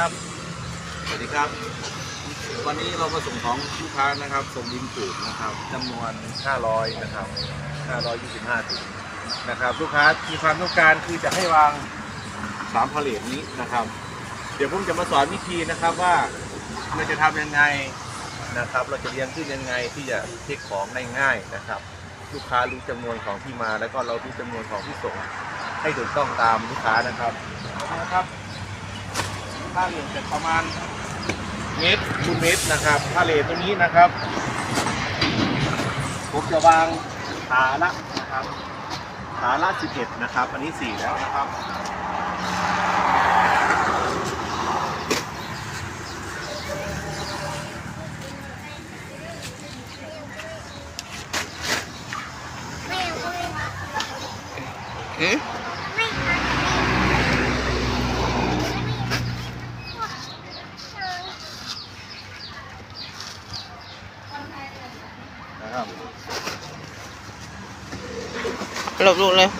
ครับ สวัสดีครับ วันนี้เรามาส่งของลูกค้านะครับ ส่งดินปลูกนะครับจำนวน 500 นะครับ 525ถุงนะครับ ลูกค้ามีความต้องการคือจะให้วางสามพาเลทนี้นะครับ เดี๋ยวผมจะมาสอนวิธีนะครับว่าเราจะทำยังไงนะครับ เราจะเรียงขึ้นยังไงที่จะเทคของได้ง่ายนะครับ ลูกค้ารู้จำนวนของที่มา แล้วก็เรารู้จำนวนของที่ส่งให้ถูกต้องตามลูกค้านะครับนะครับ ค่าเหรียญจะประมาณเมตรคูณเมตรนะครับค่าเหรียญตรงนี้นะครับผมจะวางขาละนะครับขาละ11นะครับ อันนี้4แล้วนะครับอืม นะครับหลบลูกเลย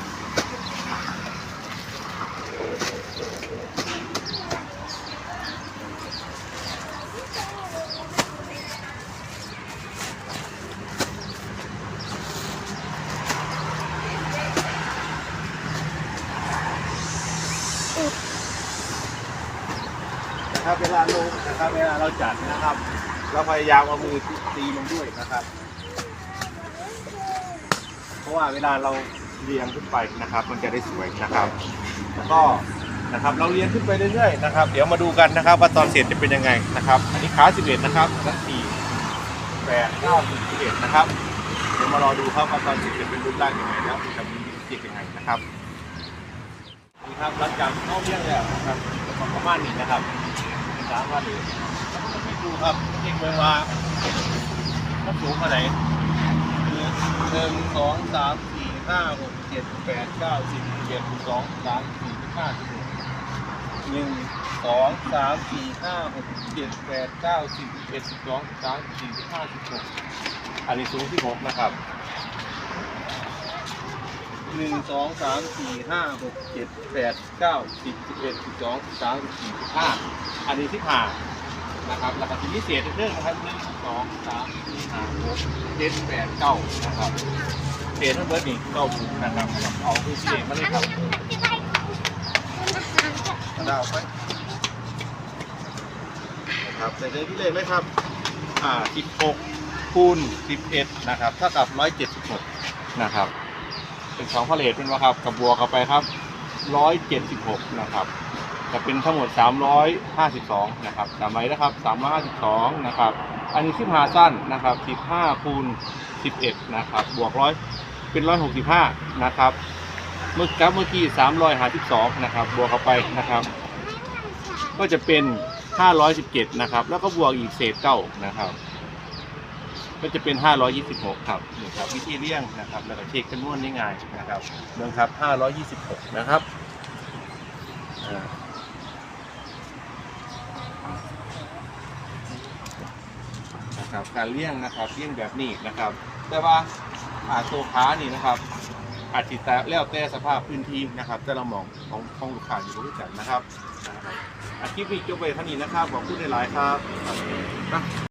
นะครับเวลาลงนะครับเวลาเราจัดนะครับ เราพยายามเอามือตีมันด้วยนะครับเพ ราะว่าเวลาเราเรียงขึ้นไปนะครับ มันจะได้สวยนะครับ แล้วก็นะครับเราเรียงขึ้นไปเรื่อยๆนะครับ เดี๋ยวมาดูกันนะครับ ว่าตอนเสร็จจะเป็นยังไงนะครับ อันนี้ขา11นะครับทั้ง4 8 9 10 11นะครับเดี๋ยวมารอดูครับว่าตอนเสร็จจะเป็นรูปร่างยังไงแล้วจะมีวิธียังไงนะครับนี่ครับหลังจากเข้าเรียงแล้วนะครับประมาณนี้นะครับสามารถดูดูครับเองเมืองว่ามันสูงเท่าไหร่ หนึ่งสองสามสี่ห้าหกเจ็ดแปดเก้าสิบเจ็ดสองสามสี่ห้าสิบหกหนึ่งสองสามสี่ห้าหกเจ็ดแปดเก้าสิบเอ็ดสิบสองสามสี่ห้าสิบหกอันนี้สูงที่หกนะครับหนึ่งสองสามสี่ห้าหกเจ็ดแปดเก้าสิบสิบเอ็ดสิบสองสามสี่ห้าอันนี้ที่ผ่า นะครับแล้วก็ที่พิเศษเรื่องนะครับหนึ่งสองสามสี่ห้าหกเจ็ดแปดเก้านะครับเศษทั้งเบิร์ดนี่เก้าถุงนะครับเอาคือเศษมาเลยครับกระดาษไปนะครับใส่เลยที่เลยไหมครับอ่าสิบหกคูณสิบเอ็ดนะครับเท่ากับร้อยเจ็ดสิบหกนะครับ เป็นสองพาเลทเป็นว่าครับกับบวกเข้าไปครับร้อยเจ็ดสิบหกนะครับ จะเป็นทั้งหมด 352 นะครับจำไว้นะครับ 352 นะครับ อันนี้สิบห้าสั้นนะครับ 15คูณ11 นะครับ บวกร้อยเป็น 165 นะครับ เมื่อกับเมื่อกี้ 352 นะครับ บวกเข้าไปนะครับ ก็จะเป็น 517 นะครับ แล้วก็บวกอีกเศษเก้านะครับ ก็จะเป็น 526 ครับนี่ครับ วิธีเลี่ยงนะครับ แล้วก็เช็คจำนวนได้ง่ายนะครับเรื่องครับ 526 นะครับอ่ นะครับการเลี่ยงนะครับเลี่ยงแบบนี้นะครับ แต่ว่าอาตัวค้านี่นะครับอาจจะแต่แล้วแต่สภาพพื้นที่นะครับ แต่เรามองของของลูกค้าอยู่บริการนนะครับอาคลิปนี้จบไปเท่านี้นะครับขอบคุณหลายๆครับ